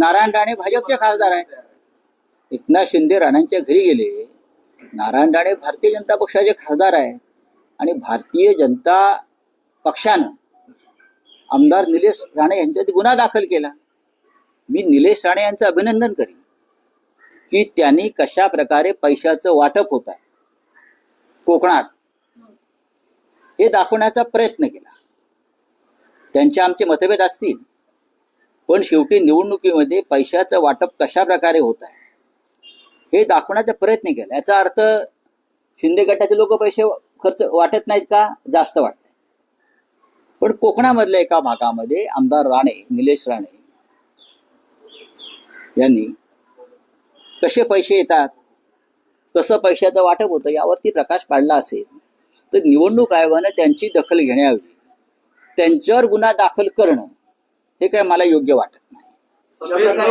नारायण राणे भाजपचे खासदार आहेत. एकनाथ शिंदे राणांच्या घरी गेले. नारायण राणे भारतीय जनता पक्षाचे खासदार आहेत. आणि भारतीय जनता पक्षानं आमदार निलेश राणे यांच्यात गुन्हा दाखल केला. मी निलेश राणे यांचं अभिनंदन करीन की त्यांनी कशा प्रकारे पैशाचं वाटप होत आहे. कोकणात हे दाखवण्याचा प्रयत्न केला. त्यांचे आमचे मतभेद असतील. पण शेवटी निवडणुकीमध्ये पैशाचं वाटप कशा प्रकारे होत आहे? हे दाखवण्याचा प्रयत्न केला. याचा अर्थ शिंदे गटाचे लोक पैसे खर्च वाटत नाहीत का? जास्त वाटत पण कोकणामधल्या एका भागामध्ये आमदार राणे निलेश राणे यांनी कसे पैसे येतात कसं पैशाचं वाटप होतं यावरती प्रकाश पाडला असेल तर निवडणूक आयोगानं त्यांची दखल घेण्याऐवजी त्यांच्यावर गुन्हा दाखल करणं हे काय मला योग्य वाटत नाही.